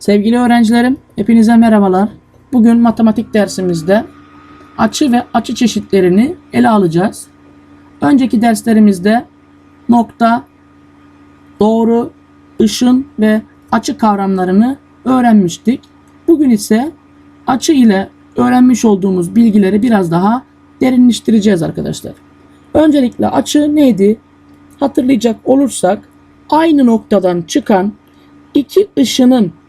Sevgili öğrencilerim, hepinize merhabalar. Bugün matematik dersimizde açı ve açı çeşitlerini ele alacağız. Önceki derslerimizde nokta, doğru, ışın ve açı kavramlarını öğrenmiştik. Bugün ise açı ile öğrenmiş olduğumuz bilgileri biraz daha derinleştireceğiz arkadaşlar. Öncelikle açı neydi? Hatırlayacak olursak aynı noktadan çıkan iki ışının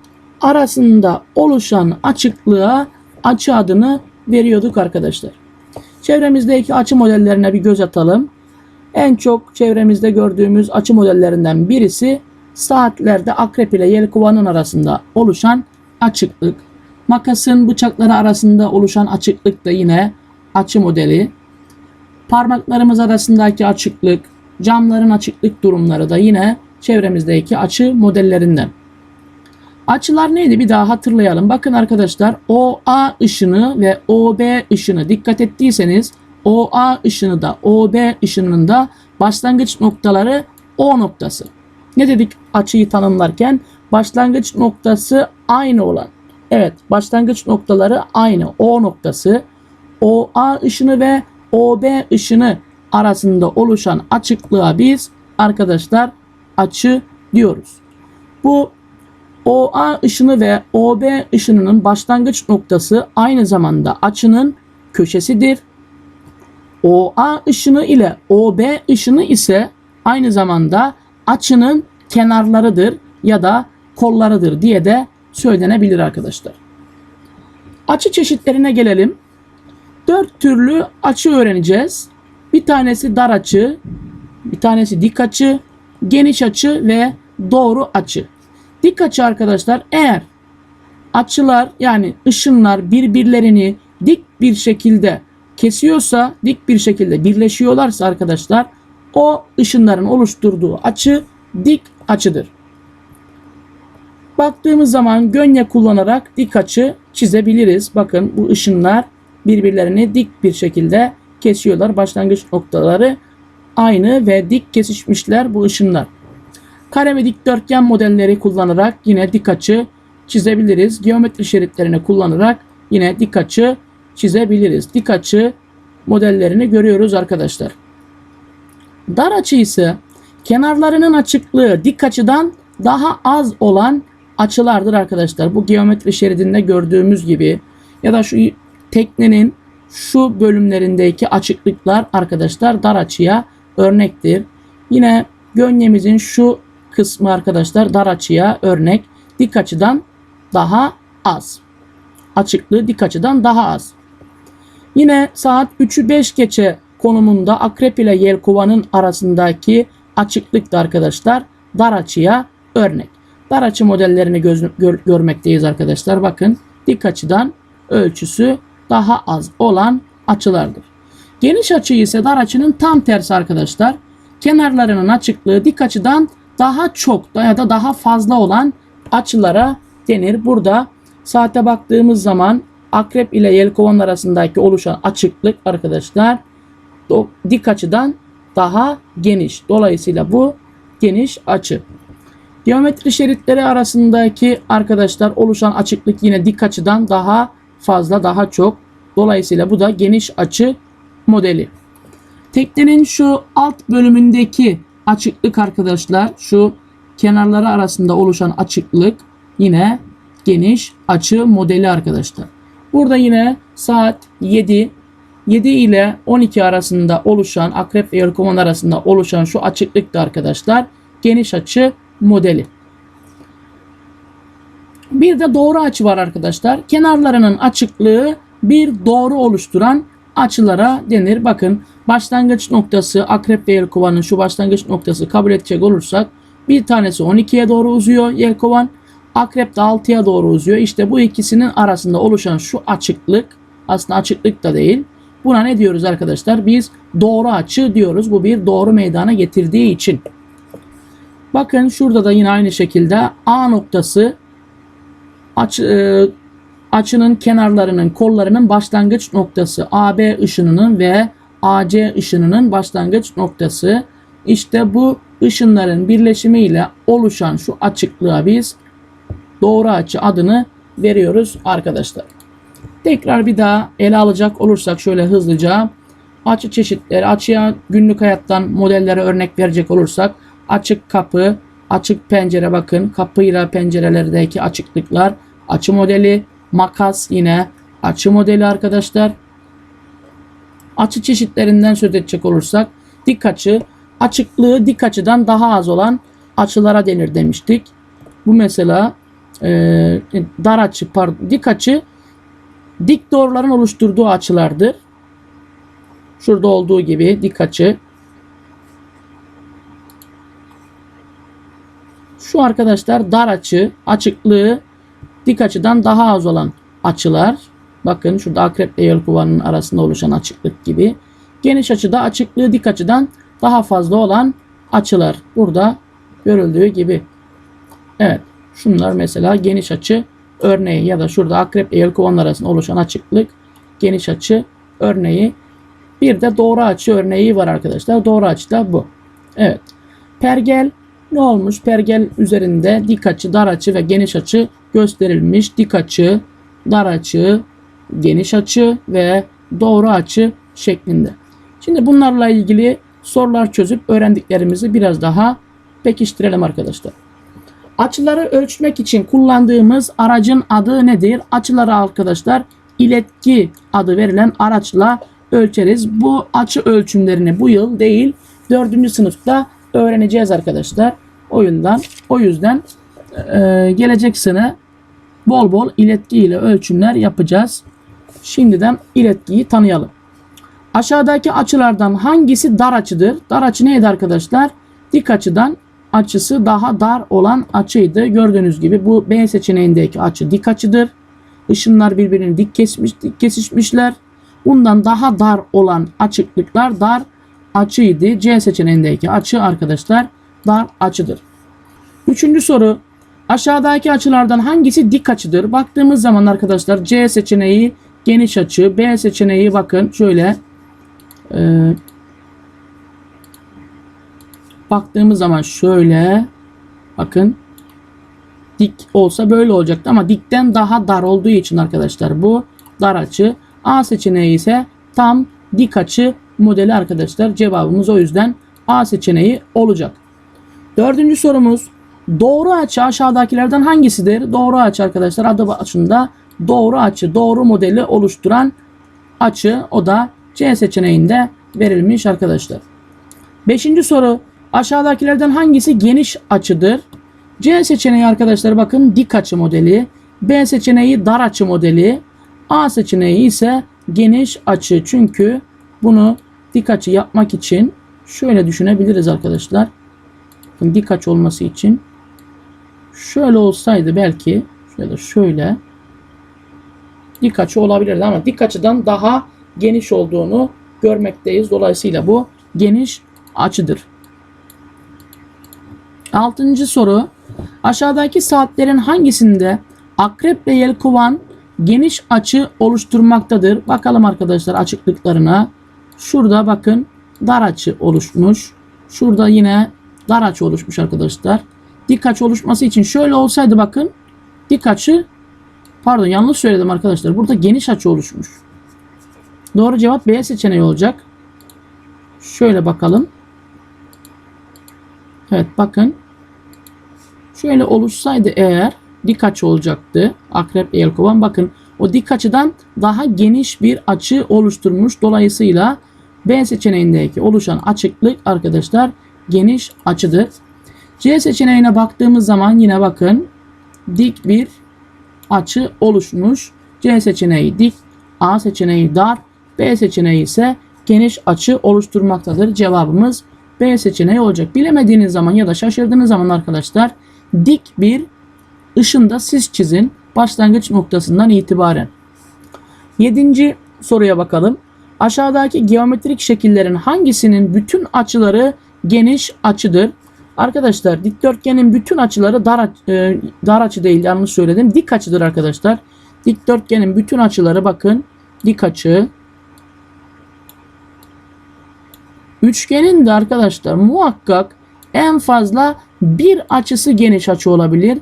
arasında oluşan açıklığa açı adını veriyorduk arkadaşlar. Çevremizdeki açı modellerine bir göz atalım. En çok çevremizde gördüğümüz açı modellerinden birisi saatlerde akrep ile yelkovanın arasında oluşan açıklık. Makasın bıçakları arasında oluşan açıklık da yine açı modeli. Parmaklarımız arasındaki açıklık, camların açıklık durumları da yine çevremizdeki açı modellerinden. Açılar neydi bir daha hatırlayalım. Bakın arkadaşlar OA ışını ve OB ışını dikkat ettiyseniz OA ışını da OB ışınının da başlangıç noktaları O noktası. Ne dedik açıyı tanımlarken? Başlangıç noktası aynı olan. Evet başlangıç noktaları aynı. O noktası OA ışını ve OB ışını arasında oluşan açıklığa biz arkadaşlar açı diyoruz. Bu OA ışını ve OB ışınının başlangıç noktası aynı zamanda açının köşesidir. OA ışını ile OB ışını ise aynı zamanda açının kenarlarıdır ya da kollarıdır diye de söylenebilir arkadaşlar. Açı çeşitlerine gelelim. Dört türlü açı öğreneceğiz. Bir tanesi dar açı, bir tanesi dik açı, geniş açı ve doğru açı. Dik açı arkadaşlar eğer açılar yani ışınlar birbirlerini dik bir şekilde kesiyorsa, dik bir şekilde birleşiyorlarsa arkadaşlar o ışınların oluşturduğu açı dik açıdır. Baktığımız zaman gönye kullanarak dik açı çizebiliriz. Bakın bu ışınlar birbirlerini dik bir şekilde kesiyorlar. Başlangıç noktaları aynı ve dik kesişmişler bu ışınlar. Kare ve dikdörtgen modelleri kullanarak yine dik açı çizebiliriz. Geometri şeritlerini kullanarak yine dik açı çizebiliriz. Dik açı modellerini görüyoruz arkadaşlar. Dar açı ise kenarlarının açıklığı dik açıdan daha az olan açılardır arkadaşlar. Bu geometri şeridinde gördüğümüz gibi ya da şu teknenin şu bölümlerindeki açıklıklar arkadaşlar dar açıya örnektir. Yine gönyemizin şu kısmı arkadaşlar dar açıya örnek. Dik açıdan daha az. Açıklığı dik açıdan daha az. Yine saat 3'ü 5 geçe konumunda akrep ile yelkovanın arasındaki açıklık da arkadaşlar dar açıya örnek. Dar açı modellerini göz, gör, görmekteyiz arkadaşlar. Bakın dik açıdan ölçüsü daha az olan açılardır. Geniş açı ise dar açının tam tersi arkadaşlar. Kenarlarının açıklığı dik açıdan daha çok ya da daha fazla olan açılara denir. Burada saate baktığımız zaman akrep ile yelkovan arasındaki oluşan açıklık arkadaşlar dik açıdan daha geniş. Dolayısıyla bu geniş açı. Geometri şeritleri arasındaki arkadaşlar oluşan açıklık yine dik açıdan daha fazla daha çok. Dolayısıyla bu da geniş açı modeli. Teknenin şu alt bölümündeki açıklık arkadaşlar şu kenarları arasında oluşan açıklık yine geniş açı modeli arkadaşlar. Burada yine saat 7 7 ile 12 arasında oluşan akrep ve yelkovan arasında oluşan şu açıklık da arkadaşlar geniş açı modeli. Bir de doğru açı var arkadaşlar. Kenarlarının açıklığı bir doğru oluşturan açılara denir. Bakın başlangıç noktası akrep ve yelkovanın şu başlangıç noktası kabul edecek olursak bir tanesi 12'ye doğru uzuyor yelkovan. Akrep de 6'ya doğru uzuyor. İşte bu ikisinin arasında oluşan şu açıklık aslında açıklık da değil. Buna ne diyoruz arkadaşlar? Biz doğru açı diyoruz. Bu bir doğru meydana getirdiği için. Bakın şurada da yine aynı şekilde A noktası açı, e, açının kenarlarının kollarının başlangıç noktası AB ışınının ve AC ışınının başlangıç noktası. İşte bu ışınların birleşimiyle oluşan şu açıklığa biz doğru açı adını veriyoruz arkadaşlar. Tekrar bir daha ele alacak olursak şöyle hızlıca açı çeşitleri, açıya günlük hayattan modellere örnek verecek olursak açık kapı, açık pencere bakın kapıyla pencerelerdeki açıklıklar, açı modeli, makas yine açı modeli arkadaşlar. Açı çeşitlerinden söz edecek olursak dik açı, açıklığı dik açıdan daha az olan açılara denir demiştik. Bu mesela e, dar açı, pardon, dik açı dik doğruların oluşturduğu açılardır. Şurada olduğu gibi dik açı. Şu arkadaşlar dar açı, açıklığı dik açıdan daha az olan açılar. Bakın şurada akrep ile yelkovanın arasında oluşan açıklık gibi. Geniş açıda açıklığı dik açıdan daha fazla olan açılar. Burada görüldüğü gibi. Evet. Şunlar mesela geniş açı örneği ya da şurada akrep ile yelkovanın arasında oluşan açıklık geniş açı örneği. Bir de doğru açı örneği var arkadaşlar. Doğru açı da bu. Evet. Pergel ne olmuş? Pergel üzerinde dik açı, dar açı ve geniş açı gösterilmiş. Dik açı, dar açı, geniş açı ve doğru açı şeklinde. Şimdi bunlarla ilgili sorular çözüp öğrendiklerimizi biraz daha pekiştirelim arkadaşlar. Açıları ölçmek için kullandığımız aracın adı nedir? Açıları arkadaşlar iletki adı verilen araçla ölçeriz. Bu açı ölçümlerini bu yıl değil 4. sınıfta öğreneceğiz arkadaşlar. O yüzden o yüzden e, gelecek sene bol bol iletki ile ölçümler yapacağız. Şimdiden iletkiyi tanıyalım. Aşağıdaki açılardan hangisi dar açıdır? Dar açı neydi arkadaşlar? Dik açıdan açısı daha dar olan açıydı. Gördüğünüz gibi bu B seçeneğindeki açı dik açıdır. Işınlar birbirini dik kesmiş, dik kesişmişler. Bundan daha dar olan açıklıklar dar açıydı. C seçeneğindeki açı arkadaşlar dar açıdır. Üçüncü soru. Aşağıdaki açılardan hangisi dik açıdır? Baktığımız zaman arkadaşlar C seçeneği geniş açı. B seçeneği bakın şöyle e, baktığımız zaman şöyle bakın dik olsa böyle olacaktı ama dikten daha dar olduğu için arkadaşlar bu dar açı. A seçeneği ise tam dik açı modeli arkadaşlar. Cevabımız o yüzden A seçeneği olacak. Dördüncü sorumuz doğru açı aşağıdakilerden hangisidir? Doğru açı arkadaşlar adı başında doğru açı doğru modeli oluşturan açı o da C seçeneğinde verilmiş arkadaşlar. Beşinci soru aşağıdakilerden hangisi geniş açıdır? C seçeneği arkadaşlar bakın dik açı modeli. B seçeneği dar açı modeli. A seçeneği ise geniş açı. Çünkü bunu dik açı yapmak için şöyle düşünebiliriz arkadaşlar. Bakın dik açı olması için şöyle olsaydı belki şöyle şöyle dik açı olabilirdi ama dik açıdan daha geniş olduğunu görmekteyiz. Dolayısıyla bu geniş açıdır. Altıncı soru. Aşağıdaki saatlerin hangisinde akrep ve yelkovan geniş açı oluşturmaktadır? Bakalım arkadaşlar açıklıklarına. Şurada bakın dar açı oluşmuş. Şurada yine dar açı oluşmuş arkadaşlar. Dik açı oluşması için şöyle olsaydı bakın dik açı pardon yanlış söyledim arkadaşlar. Burada geniş açı oluşmuş. Doğru cevap B seçeneği olacak. Şöyle bakalım. Evet bakın. Şöyle oluşsaydı eğer dik açı olacaktı. Akrep yelkovan bakın o dik açıdan daha geniş bir açı oluşturmuş. Dolayısıyla B seçeneğindeki oluşan açıklık arkadaşlar geniş açıdır. C seçeneğine baktığımız zaman yine bakın dik bir açı oluşmuş. C seçeneği dik, A seçeneği dar, B seçeneği ise geniş açı oluşturmaktadır. Cevabımız B seçeneği olacak. Bilemediğiniz zaman ya da şaşırdığınız zaman arkadaşlar dik bir ışında siz çizin başlangıç noktasından itibaren. Yedinci soruya bakalım. Aşağıdaki geometrik şekillerin hangisinin bütün açıları geniş açıdır? Arkadaşlar dikdörtgenin bütün açıları dar, e, dar açı değil yanlış söyledim. Dik açıdır arkadaşlar. Dikdörtgenin bütün açıları bakın dik açı. Üçgenin de arkadaşlar muhakkak en fazla bir açısı geniş açı olabilir.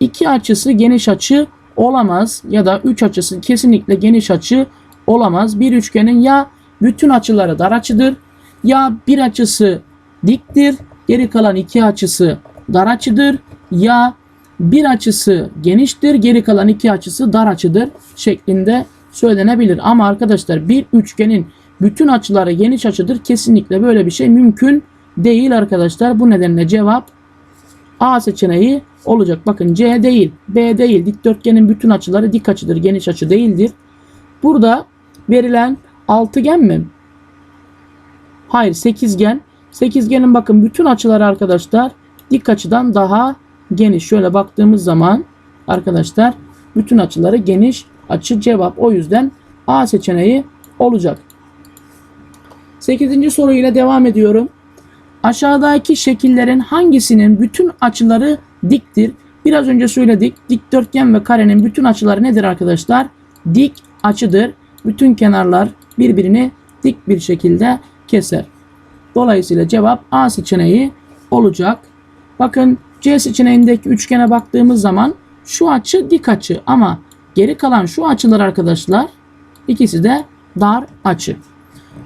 iki açısı geniş açı olamaz ya da üç açısı kesinlikle geniş açı olamaz. Bir üçgenin ya bütün açıları dar açıdır ya bir açısı diktir, geri kalan iki açısı dar açıdır ya bir açısı geniştir, geri kalan iki açısı dar açıdır şeklinde söylenebilir. Ama arkadaşlar bir üçgenin bütün açıları geniş açıdır. Kesinlikle böyle bir şey mümkün değil arkadaşlar. Bu nedenle cevap A seçeneği olacak. Bakın C değil, B değil. Dikdörtgenin bütün açıları dik açıdır, geniş açı değildir. Burada verilen altıgen mi? Hayır, sekizgen. Sekizgenin bakın bütün açıları arkadaşlar dik açıdan daha geniş. Şöyle baktığımız zaman arkadaşlar bütün açıları geniş açı cevap. O yüzden A seçeneği olacak. 8. soruyla devam ediyorum. Aşağıdaki şekillerin hangisinin bütün açıları diktir? Biraz önce söyledik. Dikdörtgen ve karenin bütün açıları nedir arkadaşlar? Dik açıdır. Bütün kenarlar birbirini dik bir şekilde keser. Dolayısıyla cevap A seçeneği olacak. Bakın C seçeneğindeki üçgene baktığımız zaman şu açı dik açı ama geri kalan şu açılar arkadaşlar ikisi de dar açı.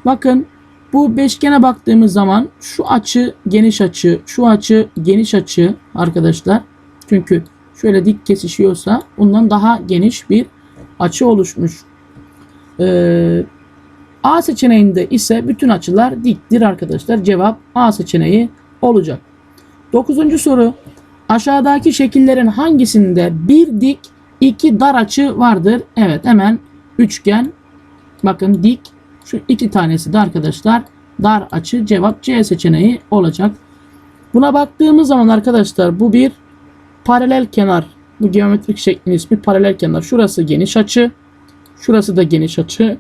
Bakın bu beşgene baktığımız zaman şu açı geniş açı, şu açı geniş açı arkadaşlar. Çünkü şöyle dik kesişiyorsa bundan daha geniş bir açı oluşmuş. Ee, A seçeneğinde ise bütün açılar diktir arkadaşlar. Cevap A seçeneği olacak. Dokuzuncu soru. Aşağıdaki şekillerin hangisinde bir dik iki dar açı vardır? Evet hemen üçgen bakın dik şu iki tanesi de arkadaşlar dar açı cevap C seçeneği olacak. Buna baktığımız zaman arkadaşlar bu bir paralel kenar. Bu geometrik şeklin ismi paralel kenar. Şurası geniş açı. Şurası da geniş açı.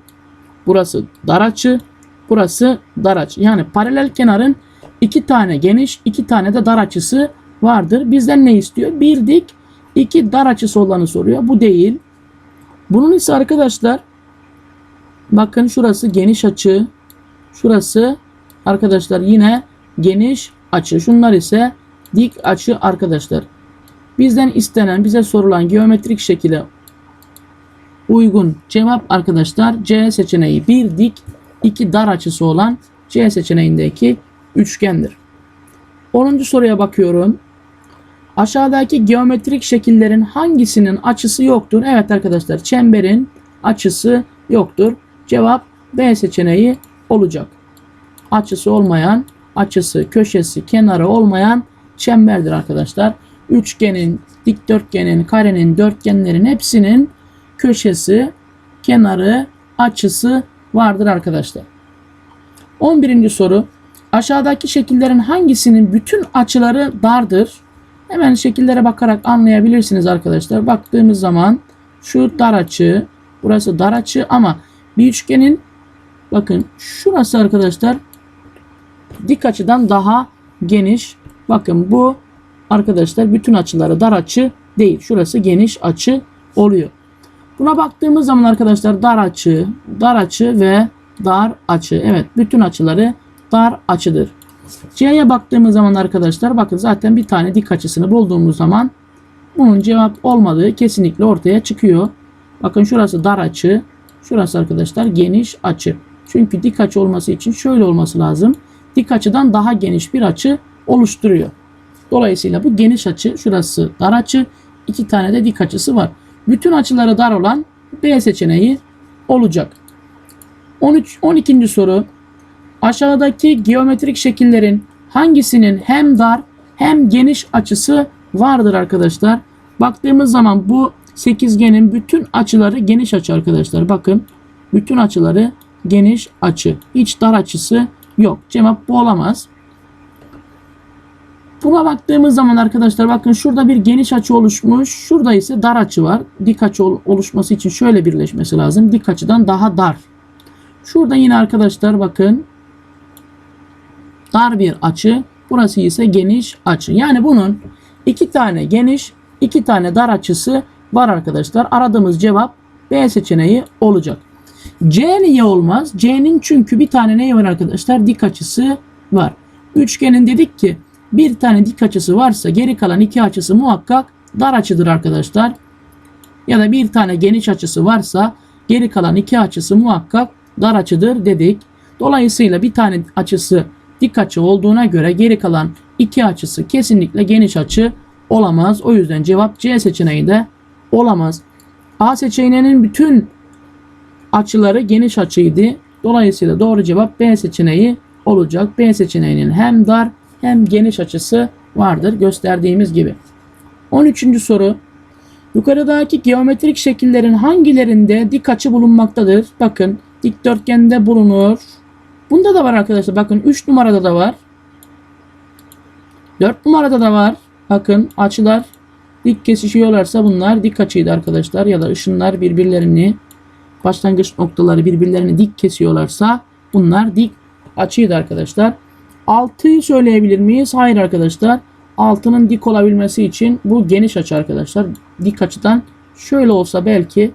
Burası dar açı. Burası dar açı. Yani paralel kenarın iki tane geniş, iki tane de dar açısı vardır. Bizden ne istiyor? Bir dik, iki dar açısı olanı soruyor. Bu değil. Bunun ise arkadaşlar bakın şurası geniş açı. Şurası arkadaşlar yine geniş açı. Şunlar ise dik açı arkadaşlar. Bizden istenen, bize sorulan geometrik şekile uygun cevap arkadaşlar C seçeneği bir dik iki dar açısı olan C seçeneğindeki üçgendir. 10. soruya bakıyorum. Aşağıdaki geometrik şekillerin hangisinin açısı yoktur? Evet arkadaşlar çemberin açısı yoktur. Cevap B seçeneği olacak. Açısı olmayan, açısı, köşesi, kenarı olmayan çemberdir arkadaşlar. Üçgenin, dikdörtgenin, karenin, dörtgenlerin hepsinin köşesi, kenarı, açısı vardır arkadaşlar. 11. soru. Aşağıdaki şekillerin hangisinin bütün açıları dardır? Hemen şekillere bakarak anlayabilirsiniz arkadaşlar. Baktığımız zaman şu dar açı, burası dar açı ama bir üçgenin bakın şurası arkadaşlar dik açıdan daha geniş. Bakın bu arkadaşlar bütün açıları dar açı değil. Şurası geniş açı oluyor. Buna baktığımız zaman arkadaşlar dar açı, dar açı ve dar açı. Evet bütün açıları dar açıdır. C'ye baktığımız zaman arkadaşlar bakın zaten bir tane dik açısını bulduğumuz zaman bunun cevap olmadığı kesinlikle ortaya çıkıyor. Bakın şurası dar açı. Şurası arkadaşlar geniş açı. Çünkü dik açı olması için şöyle olması lazım. Dik açıdan daha geniş bir açı oluşturuyor. Dolayısıyla bu geniş açı şurası dar açı. iki tane de dik açısı var. Bütün açıları dar olan B seçeneği olacak. 13 12. soru. Aşağıdaki geometrik şekillerin hangisinin hem dar hem geniş açısı vardır arkadaşlar? Baktığımız zaman bu sekizgenin bütün açıları geniş açı arkadaşlar. Bakın bütün açıları geniş açı. Hiç dar açısı yok. Cevap bu olamaz. Buna baktığımız zaman arkadaşlar bakın şurada bir geniş açı oluşmuş. Şurada ise dar açı var. Dik açı oluşması için şöyle birleşmesi lazım. Dik açıdan daha dar. Şurada yine arkadaşlar bakın dar bir açı. Burası ise geniş açı. Yani bunun iki tane geniş, iki tane dar açısı var arkadaşlar. Aradığımız cevap B seçeneği olacak. C niye olmaz? C'nin çünkü bir tane neyi var arkadaşlar? Dik açısı var. Üçgenin dedik ki bir tane dik açısı varsa geri kalan iki açısı muhakkak dar açıdır arkadaşlar. Ya da bir tane geniş açısı varsa geri kalan iki açısı muhakkak dar açıdır dedik. Dolayısıyla bir tane açısı dik açı olduğuna göre geri kalan iki açısı kesinlikle geniş açı olamaz. O yüzden cevap C seçeneği de olamaz. A seçeneğinin bütün açıları geniş açıydı. Dolayısıyla doğru cevap B seçeneği olacak. B seçeneğinin hem dar hem geniş açısı vardır gösterdiğimiz gibi. 13. soru. Yukarıdaki geometrik şekillerin hangilerinde dik açı bulunmaktadır? Bakın dikdörtgende bulunur. Bunda da var arkadaşlar. Bakın 3 numarada da var. 4 numarada da var. Bakın açılar dik kesişiyorlarsa bunlar dik açıydı arkadaşlar. Ya da ışınlar birbirlerini başlangıç noktaları birbirlerini dik kesiyorlarsa bunlar dik açıydı arkadaşlar. 6'yı söyleyebilir miyiz? Hayır arkadaşlar. 6'nın dik olabilmesi için bu geniş açı arkadaşlar. Dik açıdan şöyle olsa belki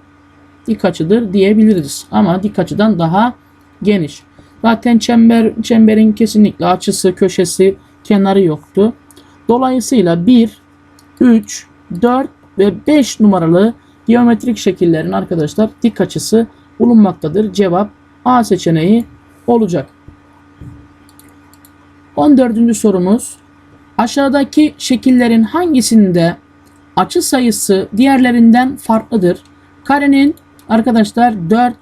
dik açıdır diyebiliriz. Ama dik açıdan daha geniş. Zaten çember çemberin kesinlikle açısı, köşesi, kenarı yoktu. Dolayısıyla 1, 3, 4 ve 5 numaralı geometrik şekillerin arkadaşlar dik açısı bulunmaktadır. Cevap A seçeneği olacak. 14. sorumuz. Aşağıdaki şekillerin hangisinde açı sayısı diğerlerinden farklıdır? Karenin arkadaşlar 4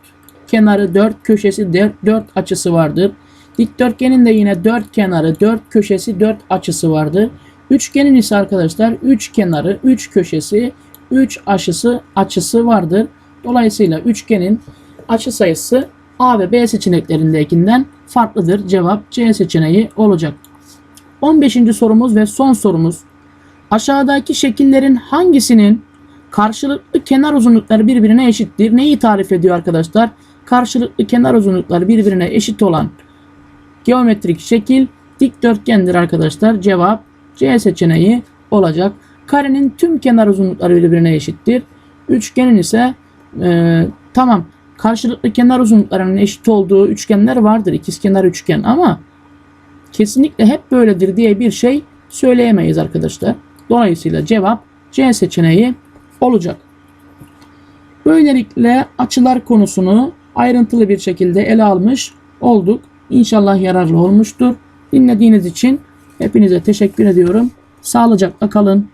kenarı, 4 köşesi, 4, 4 açısı vardır. Dikdörtgenin de yine 4 kenarı, 4 köşesi, 4 açısı vardır. Üçgenin ise arkadaşlar 3 kenarı, 3 köşesi, 3 açısı, açısı vardır. Dolayısıyla üçgenin açı sayısı A ve B seçeneklerindekinden farklıdır. Cevap C seçeneği olacak. 15. sorumuz ve son sorumuz. Aşağıdaki şekillerin hangisinin karşılıklı kenar uzunlukları birbirine eşittir? Neyi tarif ediyor arkadaşlar? Karşılıklı kenar uzunlukları birbirine eşit olan geometrik şekil dikdörtgendir arkadaşlar. Cevap C seçeneği olacak. Karenin tüm kenar uzunlukları birbirine eşittir. Üçgenin ise e, tamam karşılıklı kenar uzunluklarının eşit olduğu üçgenler vardır. İkizkenar üçgen ama kesinlikle hep böyledir diye bir şey söyleyemeyiz arkadaşlar. Dolayısıyla cevap C seçeneği olacak. Böylelikle açılar konusunu ayrıntılı bir şekilde ele almış olduk. İnşallah yararlı olmuştur. Dinlediğiniz için hepinize teşekkür ediyorum. Sağlıcakla kalın.